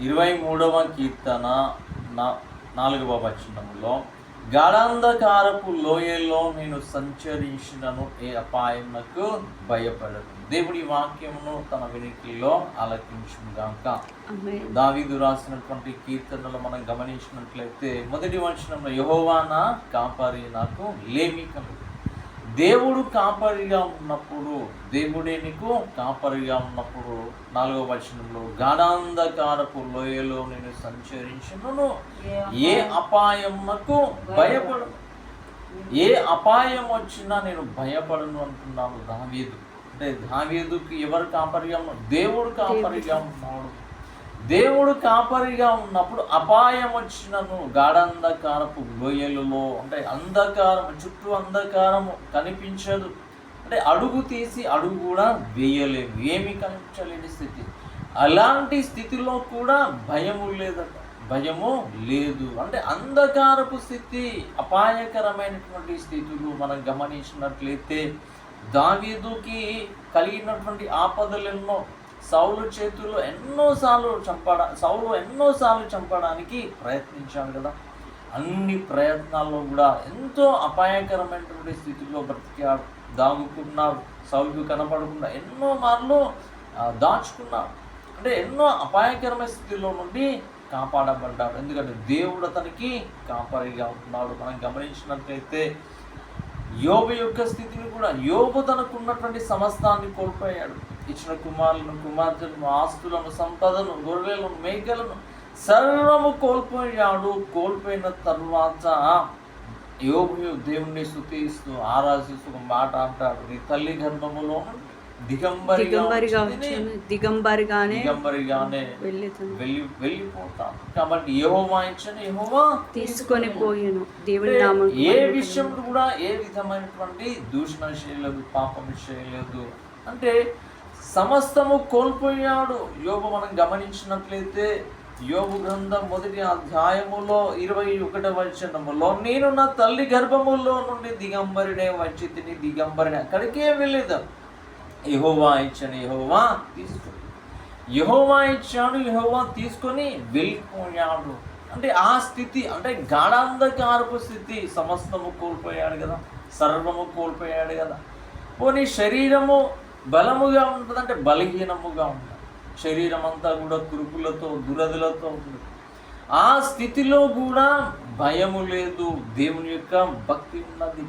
ఇరవై మూడవ కీర్తన నా నాలుగవ వచనములో గాఢాంధకారపు లోయలో నేను సంచరించినను ఏ అపాయమునకు భయపడను. దేవుడి వాక్యమును తన వినికిలో ఆలకించుగాక దావీదు రాసినటువంటి కీర్తనలు మనం గమనించినట్లయితే మొదటి వచనంలో యహోవానా కాపరి నాకు లేమి కలుగు దేవుడు కాపరిగా ఉన్నప్పుడు దేవుడే నీకు కాపరిగా ఉన్నప్పుడు నాలుగో వచనంలో గాఢాంధకారపు లోయలో నేను సంచరించినను. ఏ అపాయమునకు భయపడను. ఏ అపాయం వచ్చినా నేను భయపడను అంటున్నాను దావీదు. అంటే దావీదుకి ఎవరు కాపరిగా దేవుడు కాపరిగా ఉన్నాడు. దేవుడు కాపరిగా ఉన్నప్పుడు అపాయం వచ్చినను గాఢంధకారపు లోయలలో అంటే అంధకారం చుట్టూ అంధకారము కనిపించదు. అంటే అడుగు తీసి అడుగు కూడా వేయలేము. ఏమి కనిపించలేని స్థితి. అలాంటి స్థితిలో కూడా భయము లేదట భయము లేదు. అంటే అంధకారపు స్థితి అపాయకరమైనటువంటి స్థితులు మనం గమనించినట్లయితే దావీదుకి కలిగినటువంటి ఆపదలు ఎన్నో సౌలు చేతుల్లో ఎన్నోసార్లు చంపడా సౌలు ఎన్నోసార్లు చంపడానికి ప్రయత్నించాడు కదా. అన్ని ప్రయత్నాల్లో కూడా ఎంతో అపాయకరమైనటువంటి స్థితిలో బ్రతికాడు. దాముకున్నారు సౌలుకు కనపడకుండా ఎన్నో మార్లు దాచుకున్నాడు. అంటే ఎన్నో అపాయకరమైన స్థితిలో నుండి కాపాడబడ్డాడు. ఎందుకంటే దేవుడు అతనికి కాపరిగా ఉన్నాడు మనం గమనించినట్లయితే యోబు యొక్క స్థితిని కూడా యోబు తనకు ఉన్నటువంటి సమస్తాన్ని కోల్పోయాడు. ఇచ్చిన కుమారులను కుమార్తెలను ఆస్తులను సంపదను గొర్రెలను మేకలను సర్వము కోల్పోయాడు. కోల్పోయిన తరువాత యోగు దేవుణ్ణి స్థుతిస్తూ ఆరాధిస్తూ మాట అంటాడు. నీ తల్లి గర్భములో దిగంబరిగా దిగంబరిగా వచ్చింది, వచ్చింది. దిగంబరిగానే దిగంబరిగానే వెళ్ళి వెళ్ళిపోతాను కాబట్టి యెహోవా ఇచ్చిన యెహోవా తీసుకొని పోయాను. అంటే నామం ఏ విషయంలో కూడా ఏ విధమైనటువంటి దూషణ చేయలేదు పాపం చేయలేదు. అంటే సమస్తము కోల్పోయాడు. యోగు మనం గమనించినట్లయితే యోగు గ్రంథం మొదటి అధ్యాయములో ఇరవై ఒకటవ వచనములో నేను నా తల్లి గర్భములో నుండి దిగంబరినే వచ్చి తిని దిగంబరిని అక్కడికే వెళ్ళేదా. యహోవా ఇచ్చాను యహోవా తీసుకుని. యహోవా ఇచ్చాడు యహోవా తీసుకొని వెళ్ళిపోయాడు. అంటే ఆ స్థితి అంటే గాఢాంధకారపు స్థితి సమస్తము కోల్పోయాడు కదా సర్వము కోల్పోయాడు కదా. పోనీ శరీరము బలముగా ఉంటుంది అంటే బలహీనముగా ఉంటుంది. శరీరం అంతా కూడా కురుపులతో దురదలతో ఉంటుంది ఆ స్థితిలో కూడా భయము లేదు. దేవుని యొక్క భక్తి ఉన్నది.